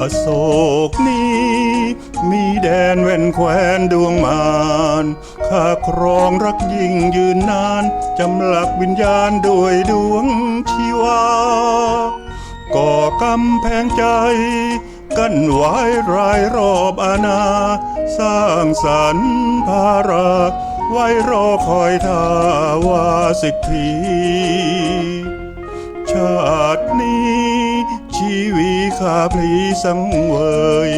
อโศกนี้ มีแดนแว่นแควนดวงมารข้าครองรักยิ่งยืนนาน จำหลักวิญญาณด้วยดวงชีวา ก่อกำแพงใจ กั้นไว้รายรอบอาณา สร้างสรรค์ภารา ไว้รอคอยทาวาสิทธีชาตินี้ ชีวีข้าพลีสังเวย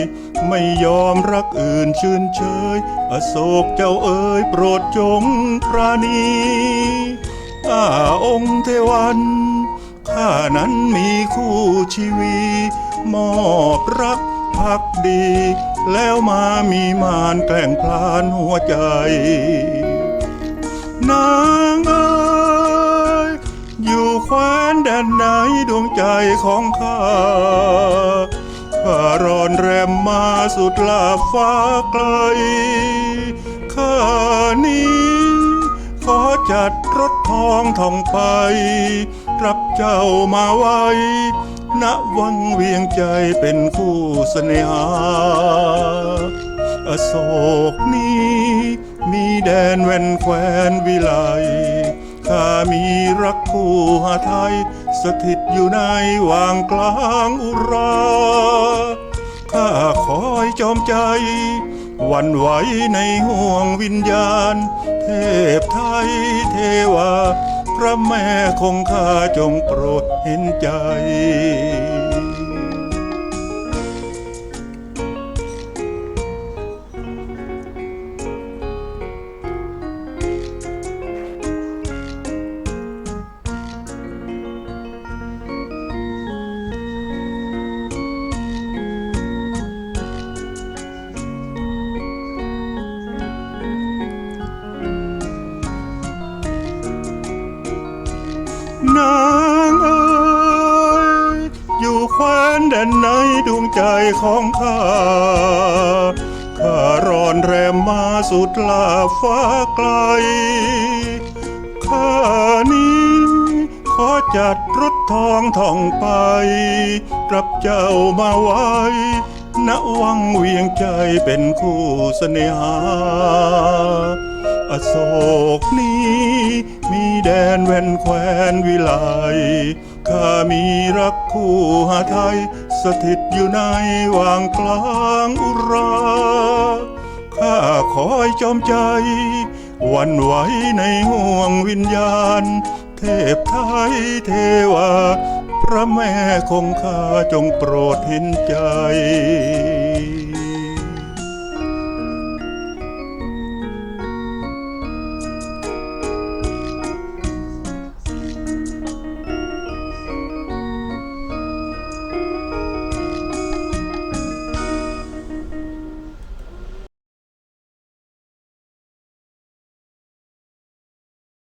ไม่ยอมรักอื่นชื่นเชย อโศกเจ้าเอ๋ยโปรดจงปราณีอาองค์เทวันข้านั้นมีคู่ชีวี มอบรักพักดี แล้วมามีมานแกล้งพลานหัวใจ นางเอยู่แคว้นแดนไหนดวงใจของข้าข้ารอนแรมมาสุดลาฟ้าไกล ข้านี้ ขอจัดรถทองท่องไป รับเจ้ามาไว้ ณวังเวียงใจเป็นคู่เสน่หา อโศกนี้ มีแดนแว่นแควนวิไลา มีรักคู่หาไทย สถิตอยู่ในวางกลางอุราข้าคอยจอมใจ วันไหวในห่วงวิญญาณ เทพไทยเทวา พระแม่คงข้าจงโปรดเห็นใจ นางเอ๋ยอยู่แคว้นแดนไหนดวงใจของข้าข้ารอนแรมมาสุดลาฟ้าไกลข้านี้ขอจัดรถทองท่องไปรับเจ้ามาไว้ณวังเวียงใจเป็นคู่เสน่หา อโศกนี้ แดนแว่นแควนวิไลข้ามีรักคู่หาไทย สถิตอยู่ในวางกลางอุราข้าคอยจอมใจ วันไหวในห่วงวิญญาณ เทพไทยเทวา พระแม่คงคาจงโปรดเห็นใจ